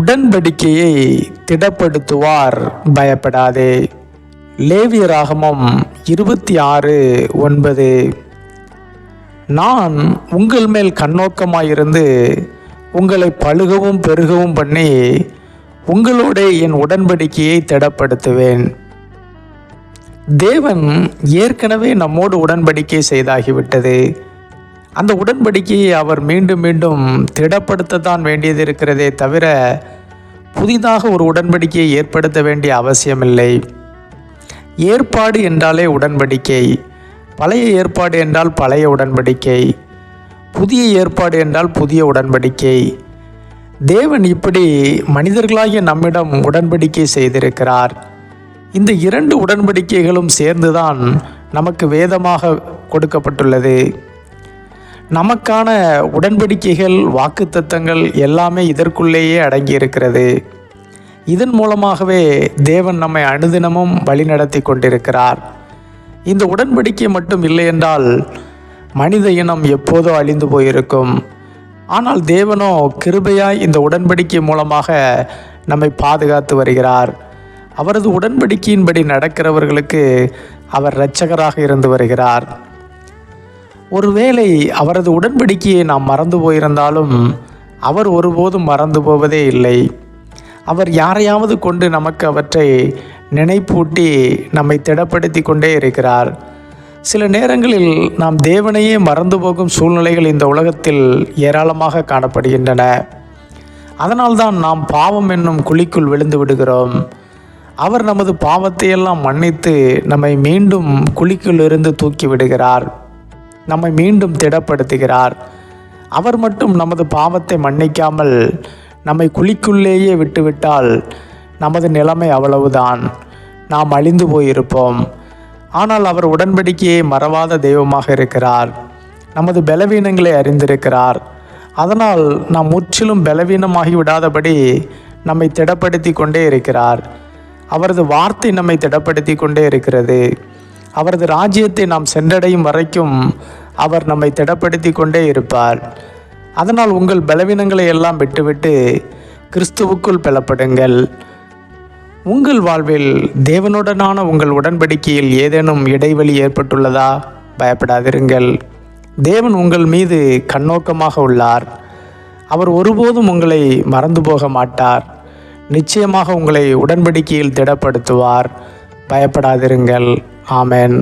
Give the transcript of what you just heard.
உடன்படிக்கையை திடப்படுத்துவார். பயப்படாதே. லேவிய ராகமம் இருபத்தி ஆறு ஒன்பது. நான் உங்கள் மேல் கண்ணோக்கமாயிருந்து உங்களை பழுகவும் பெருகவும் பண்ணி உங்களோட என் உடன்படிக்கையை திடப்படுத்துவேன். தேவன் ஏற்கனவே நம்மோடு உடன்படிக்கை செய்தாகிவிட்டது. அந்த உடன்படிக்கையை அவர் மீண்டும் மீண்டும் திடப்படுத்தத்தான் வேண்டியது இருக்கிறதே தவிர புதிதாக ஒரு உடன்படிக்கையை ஏற்படுத்த வேண்டிய அவசியமில்லை. ஏற்பாடு என்றாலே உடன்படிக்கை. பழைய ஏற்பாடு என்றால் பழைய உடன்படிக்கை. புதிய ஏற்பாடு என்றால் புதிய உடன்படிக்கை. தேவன் இப்படி மனிதர்களாகிய நம்மிடம் உடன்படிக்கை செய்திருக்கிறார். இந்த இரண்டு உடன்படிக்கைகளும் சேர்ந்துதான் நமக்கு வேதமாக கொடுக்கப்பட்டுள்ளது. நமக்கான உடன்படிக்கைகள் வாக்குத்தத்தங்கள் எல்லாமே இதற்குள்ளேயே அடங்கியிருக்கிறது. இதன் மூலமாகவே தேவன் நம்மை அனுதினமும் வழிநடத்தி கொண்டிருக்கிறார். இந்த உடன்படிக்கை மட்டும் இல்லை என்றால் மனித இனம் எப்போதோ அழிந்து போயிருக்கும். ஆனால் தேவனோ கிருபையாய் இந்த உடன்படிக்கை மூலமாக நம்மை பாதுகாத்து வருகிறார். அவரது உடன்படிக்கையின்படி நடக்கிறவர்களுக்கு அவர் இரட்சகராக இருந்து வருகிறார். ஒருவேளை அவரது உடன்படிக்கையை நாம் மறந்து போயிருந்தாலும் அவர் ஒருபோதும் மறந்து போவதே இல்லை. அவர் யாரையாவது கொண்டு நமக்கு அவற்றை நினைப்பூட்டி நம்மை திடப்படுத்தி கொண்டே இருக்கிறார். சில நேரங்களில் நாம் தேவனையே மறந்து போகும் சூழ்நிலைகள் இந்த உலகத்தில் ஏராளமாக காணப்படுகின்றன. அதனால்தான் நாம் பாவம் என்னும் குழிக்குள் விழுந்து விடுகிறோம். அவர் நமது பாவத்தையெல்லாம் மன்னித்து நம்மை மீண்டும் குழிக்குள் இருந்து தூக்கி விடுகிறார். நம்மை மீண்டும் திடப்படுத்துகிறார். அவர் மட்டும் நமது பாவத்தை மன்னிக்காமல் நம்மை குழிக்குள்ளேயே விட்டுவிட்டால் நமது நிலைமை அவ்வளவுதான். நாம் அழிந்து போயிருப்போம். ஆனால் அவர் உடன்படிக்கையை மறவாத தெய்வமாக இருக்கிறார். நமது பலவீனங்களை அறிந்திருக்கிறார். அதனால் நாம் முற்றிலும் பலவீனமாகி விடாதபடி நம்மை திடப்படுத்தி கொண்டே இருக்கிறார். அவரது வார்த்தை நம்மை திடப்படுத்தி கொண்டே இருக்கிறது. அவரது ராஜ்யத்தை நாம் சென்றடையும் வரைக்கும் அவர் நம்மை திடப்படுத்தி கொண்டே இருப்பார். அதனால் உங்கள் பலவீனங்களை எல்லாம் விட்டுவிட்டு கிறிஸ்துவுக்குள் பலப்படுங்கள். உங்கள் வாழ்வில் தேவனுடனான உங்கள் உடன்படிக்கையில் ஏதேனும் இடைவெளி ஏற்பட்டுள்ளதா? பயப்படாதிருங்கள். தேவன் உங்கள் மீது கண்ணோக்கமாக உள்ளார். அவர் ஒருபோதும் உங்களை மறந்து போக மாட்டார். நிச்சயமாக உங்களை உடன்படிக்கையில் திடப்படுத்துவார். பயப்படாதிருங்கள். ஆமேன்.